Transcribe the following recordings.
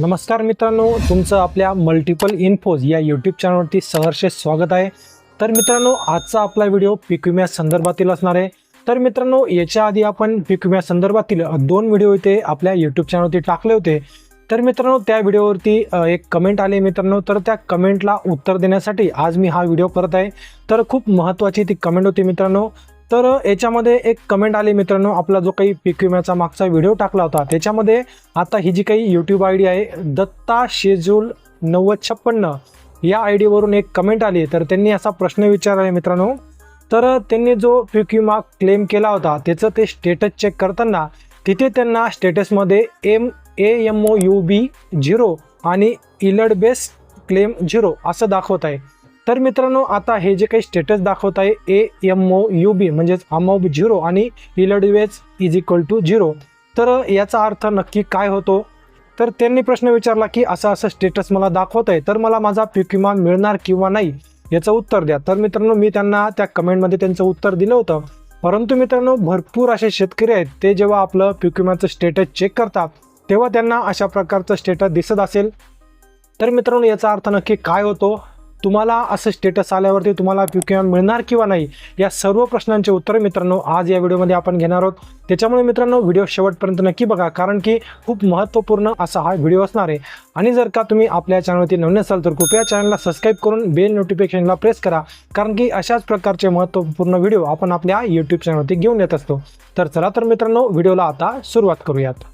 नमस्कार मित्रांनो तुमचं आपल्या मल्टिपल इन्फोज या यूट्यूब चॅनलवरती सहर्ष स्वागत आहे. तर मित्रांनो आजचा आपला व्हिडिओ पीक विम्या संदर्भातील असणार आहे. तर मित्रांनो याच्या आधी आपण पीक विम्या संदर्भातील दोन व्हिडिओ इथे आपल्या यूट्यूब चॅनलवरती टाकले होते. तर मित्रांनो त्या व्हिडिओवरती एक कमेंट आली मित्रांनो तर त्या कमेंटला उत्तर देण्यासाठी आज मी हा व्हिडिओ करत आहे. तर खूप महत्त्वाची ती कमेंट होती मित्रांनो. तर याच्यामध्ये एक कमेंट आली मित्रांनो आपला जो काही पीक विम्याचा मागचा व्हिडिओ टाकला होता त्याच्यामध्ये आता ही जी काही यूट्यूब आय डी आहे दत्ता शेजूल नव्वद छप्पन्न या आय डीवरून एक कमेंट आली. तर त्यांनी असा प्रश्न विचारला आहे मित्रांनो तर त्यांनी जो पीक विमा क्लेम केला होता त्याचं ते स्टेटस चेक करताना तिथे त्यांना स्टेटसमध्ये M A M O U B zero आणि इलड बेस क्लेम झिरो असं दाखवत आहे. तर मित्रांनो आता हे जे काही स्टेटस दाखवत आहे ए एम ओ यू बी म्हणजेच अमाऊंट झिरो आणि yield base is equal to zero तर याचा अर्थ नक्की काय होतो? तर त्यांनी प्रश्न विचारला की असं असं स्टेटस मला दाखवत आहे तर मला माझा पीक विमा मिळणार किंवा नाही याचं उत्तर द्या. तर मित्रांनो मी त्यांना त्या कमेंटमध्ये त्यांचं उत्तर दिलं होतं. परंतु मित्रांनो भरपूर असे शेतकरी आहेत ते जेव्हा आपलं पीक विम्याचं स्टेटस चेक करतात तेव्हा त्यांना अशा प्रकारचं स्टेटस दिसत असेल. तर मित्रांनो याचा अर्थ नक्की काय होतो? तुम्हाला असं स्टेटस आल्यावरती तुम्हाला पी क्यू एम मिळणार किंवा नाही या सर्व प्रश्नांचे उत्तर मित्रांनो आज या व्हिडिओमध्ये आपण घेणार आहोत. त्याच्यामुळे मित्रांनो व्हिडिओ शेवटपर्यंत नक्की बघा कारण की खूप महत्त्वपूर्ण असा हा व्हिडिओ असणार आहे. आणि जर का तुम्ही आपल्या चॅनलवरती नवीन असाल तर कृपया चॅनलला सबस्क्राईब करून बेल नोटिफिकेशनला प्रेस करा कारण की अशाच प्रकारचे महत्त्वपूर्ण व्हिडिओ आपण आपल्या यूट्यूब चॅनलवरती घेऊन येत असतो. तर चला तर मित्रांनो व्हिडिओला आता सुरुवात करूयात.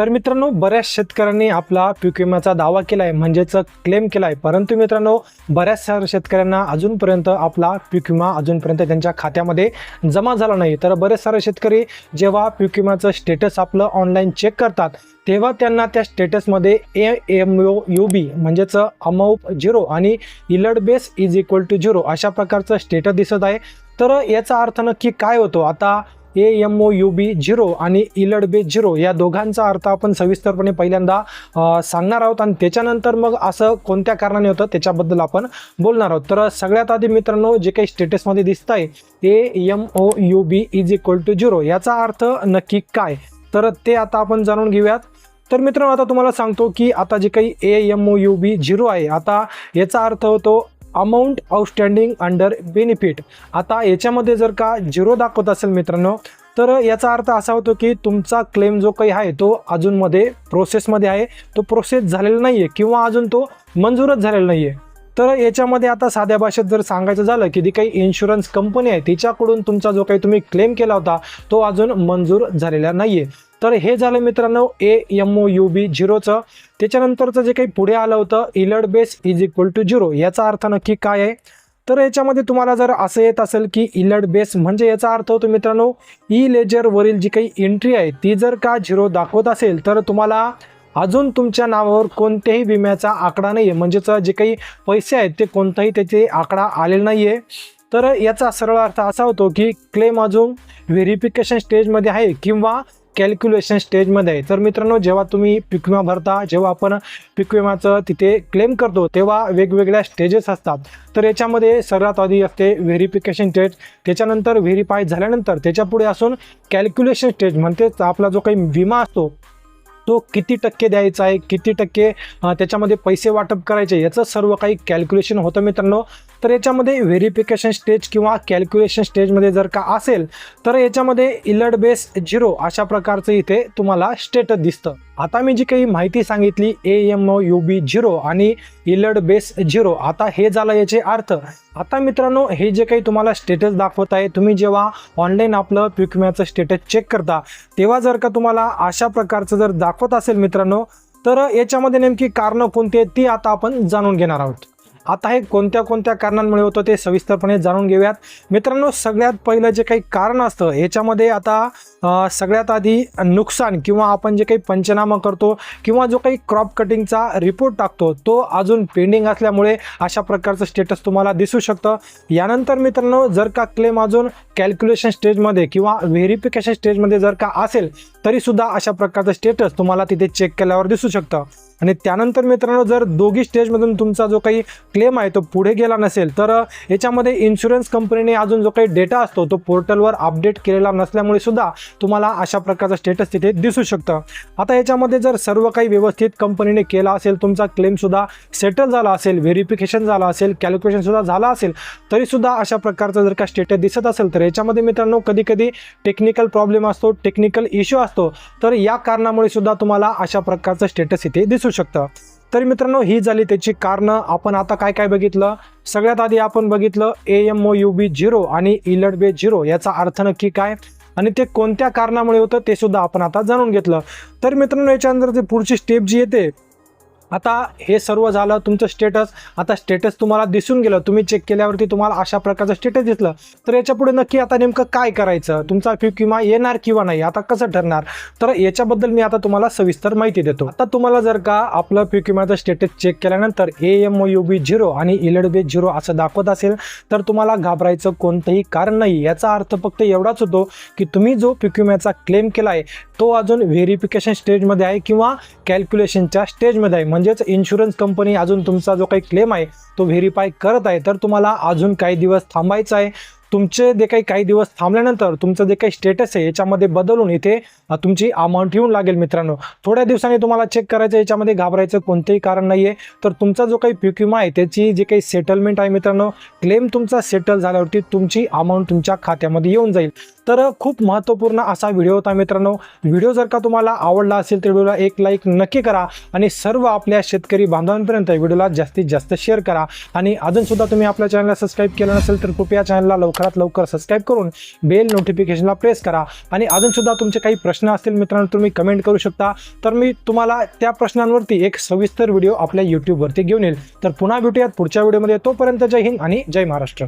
तर मित्रांनो बऱ्याच शेतकऱ्यांनी आपला पीक विम्याचा दावा केला आहे म्हणजेच क्लेम केला आहे परंतु मित्रांनो बऱ्याच साऱ्या शेतकऱ्यांना अजूनपर्यंत आपला पीक विमा अजूनपर्यंत त्यांच्या खात्यामध्ये जमा झाला नाही. तर बरेच सारे शेतकरी जेव्हा पीक विम्याचं स्टेटस आपलं ऑनलाईन चेक करतात तेव्हा त्यांना त्या स्टेटसमध्ये ए एम ओ यू बी म्हणजेच अमाऊप झिरो आणि yield base is equal to zero अशा प्रकारचं स्टेटस दिसत आहे. तर याचा अर्थ नक्की काय होतो? आता A M O U B zero आणि इलड बे झिरो या दोघांचा अर्थ आपण सविस्तरपणे पहिल्यांदा सांगणार आहोत आणि त्याच्यानंतर मग असं कोणत्या कारणाने होतं त्याच्याबद्दल आपण बोलणार आहोत. तर सगळ्यात आधी मित्रांनो जे काही स्टेटसमध्ये दिसत आहे A M O U B is equal to zero याचा अर्थ नक्की काय? तर ते आता आपण जाणून घेऊयात. तर मित्रांनो आता तुम्हाला सांगतो की आता जे काही A M O U B zero आहे आता याचा अर्थ होतो अमाऊंट आउटस्टँडिंग अंडर बेनिफिट. आता याच्यामध्ये जर का झिरो दाखवत असेल मित्रांनो तर याचा अर्थ असा होतो की तुमचा क्लेम जो काही आहे तो अजूनमध्ये प्रोसेसमध्ये आहे. तो प्रोसेस झालेला नाही आहे किंवा अजून तो मंजूरच झालेला नाही आहे तर याच्यामध्ये आता साध्या भाषेत जर सांगायचं झालं की जी काही इन्शुरन्स कंपनी आहे तिच्याकडून तुमचा जो काही तुम्ही क्लेम केला होता तो अजून मंजूर झालेला नाही आहे तर हे झालं मित्रांनो ए एम ओ यू बी झिरोचं. त्याच्यानंतरचं जे काही पुढे आलं होतं yield base is equal to zero याचा अर्थ नक्की काय आहे? तर याच्यामध्ये तुम्हाला जर असं येत असेल की इलड बेस म्हणजे याचा अर्थ होतो मित्रांनो ई लेजरवरील जी काही एंट्री आहे ती जर का झिरो दाखवत असेल तर तुम्हाला अजून तुमच्या नावावर कोणत्याही विम्याचा आकडा नाही आहे म्हणजेच जे काही पैसे आहेत ते कोणताही त्याचे आकडा आलेला नाही आहे तर याचा सरळ अर्थ असा होतो की क्लेम अजून व्हेरिफिकेशन स्टेजमध्ये आहे किंवा कॅल्क्युलेशन स्टेजमध्ये आहे तर मित्रांनो जेव्हा तुम्ही पीक विमा भरता जेव्हा आपण पीक विमाचं तिथे क्लेम करतो तेव्हा वेगवेगळ्या स्टेजेस असतात. तर याच्यामध्ये सर्वात आधी असते व्हेरिफिकेशन स्टेज त्याच्यानंतर व्हेरीफाय झाल्यानंतर त्याच्यापुढे असून कॅल्क्युलेशन स्टेज म्हणतेच आपला जो काही विमा असतो तो किती टक्के द्यायचा आहे किती टक्के त्याच्यामध्ये पैसे वाटप करायचे याचं सर्व काही कॅल्क्युलेशन होतं मित्रांनो. तर याच्यामध्ये व्हेरिफिकेशन स्टेज किंवा कॅल्क्युलेशन स्टेजमध्ये जर का असेल तर याच्यामध्ये इलड बेस झिरो अशा प्रकारचं इथे तुम्हाला स्टेटस दिसतं. आता मी जी काही माहिती सांगितली A M O U B zero आणि इलड बेस झिरो आता हे झालं याचे अर्थ. आता मित्रांनो हे जे काही तुम्हाला स्टेटस दाखवत आहे तुम्ही जेव्हा ऑनलाईन आपलं पिकम्याचं विम्याचं स्टेटस चेक करता तेव्हा जर का तुम्हाला अशा प्रकारचं जर दाखवत असेल मित्रांनो तर याच्यामध्ये नेमकी कारणं कोणती आहेत ती आता आपण जाणून घेणार आहोत. आता हे कोणत्या कोणत्या कारणांमुळे होतं ते सविस्तरपणे जाणून घेऊयात. मित्रांनो सगळ्यात पहिलं जे काही कारण असतं ह्याच्यामध्ये आता सगळ्यात आधी नुकसान किंवा आपण जे काही पंचनामा करतो किंवा जो काही क्रॉप कटिंगचा रिपोर्ट टाकतो तो अजून पेंडिंग असल्यामुळे अशा प्रकारचं स्टेटस तुम्हाला दिसू शकतं. यानंतर मित्रांनो जर का क्लेम अजून कॅल्क्युलेशन स्टेजमध्ये किंवा व्हेरिफिकेशन स्टेजमध्ये जर का असेल तरीसुद्धा अशा प्रकारचं स्टेटस तुम्हाला तिथे चेक केल्यावर दिसू शकतं. आणि त्यानंतर मित्रांनो जर दोघी स्टेजमधून तुमचा जो काही क्लेम आहे तो पुढे गेला नसेल तर याच्यामध्ये इन्शुरन्स कंपनीने अजून जो काही डेटा असतो तो पोर्टलवर अपडेट केलेला नसल्यामुळे सुद्धा तुम्हाला अशा प्रकारचा स्टेटस तिथे दिसू शकतं. आता याच्यामध्ये जर सर्व काही व्यवस्थित कंपनीने केला असेल तुमचा क्लेमसुद्धा सेटल झाला असेल व्हेरिफिकेशन झाला असेल कॅल्क्युलेशनसुद्धा झाला असेल तरीसुद्धा अशा प्रकारचा जर का स्टेटस दिसत असेल तर याच्यामध्ये मित्रांनो कधी कधी टेक्निकल प्रॉब्लेम असतो टेक्निकल इश्यू असतो तर या कारणामुळे सुद्धा तुम्हाला अशा प्रकारचं स्टेटस इथे दिसू शकतं. तर मित्रांनो ही झाली त्याची कारणं. आपण आता काय काय बघितलं? सगळ्यात आधी आपण बघितलं A M O U B zero आणि इलड बे झिरो याचा अर्थ नक्की काय? आणि ते कोणत्या कारणामुळे होतं ते सुद्धा आपण आता जाणून घेतलं. तर मित्रांनो याच्यानंतर जे पुढची स्टेप जी येते आता हे सर्व झालं तुमचं स्टेटस आता स्टेटस तुम्हाला दिसून गेलं तुम्ही चेक केल्यावरती तुम्हाला अशा प्रकारचं स्टेटस दिसलं. तर याच्यापुढे नक्की आता नेमकं काय करायचं? तुमचा पीक विमा येणार किंवा नाही आता कसं ठरणार? तर याच्याबद्दल मी आता तुम्हाला सविस्तर माहिती देतो. आता तुम्हाला जर का आपलं पीक विम्याचं स्टेटस चेक केल्यानंतर A M O U B zero आणि इलेड बी झिरो असं दाखवत असेल तर तुम्हाला घाबरायचं कोणतंही कारण नाही. याचा अर्थ फक्त एवढाच होतो की तुम्ही जो पीक विम्याचा क्लेम केला आहे तो अजून व्हेरिफिकेशन स्टेजमध्ये आहे किंवा कॅल्क्युलेशनच्या स्टेजमध्ये आहे. म्हणजे म्हणजेच इन्शुरन्स कंपनी अजून तुमचा जो काही क्लेम आहे तो व्हेरीफाय करत आहे तर तुम्हाला अजून काही दिवस थांबायचं आहे. तुमचे जे काही काही दिवस थांबल्यानंतर तुमचं जे काही स्टेटस आहे याच्यामध्ये बदलून इथे तुमची अमाऊंट येऊन लागेल मित्रांनो. थोड्या दिवसांनी तुम्हाला चेक करायचं याच्यामध्ये घाबरायचं कोणतंही कारण नाही आहे तर तुमचा जो काही पीक विमा आहे त्याची जी काही सेटलमेंट आहे मित्रांनो क्लेम तुमचा सेटल झाल्यावरती तुमची अमाऊंट तुमच्या खात्यामध्ये येऊन जाईल. तर खूप महत्त्वपूर्ण असा व्हिडिओ होता मित्रांनो. व्हिडिओ जर का तुम्हाला आवडला असेल तर व्हिडिओला एक लाईक नक्की करा आणि सर्व आपल्या शेतकरी बांधवांपर्यंत व्हिडिओला जास्तीत जास्त शेअर करा. आणि अजूनसुद्धा तुम्ही आपल्या चॅनलला सबस्क्राईब केलं नसेल तर कृपया चॅनलला लवकरात लवकर सबस्क्राईब करून बेल नोटिफिकेशनला प्रेस करा. आणि अजूनसुद्धा तुमचे काही प्रश्न असतील मित्रांनो तुम्ही कमेंट करू शकता. तर मी तुम्हाला त्या प्रश्नांवरती एक सविस्तर व्हिडिओ आपल्या यूट्यूबवरती घेऊन येईल. तर पुन्हा भेटूयात. पुढच्या व्हिडिओमध्ये तोपर्यंत जय हिंद आणि जय महाराष्ट्र.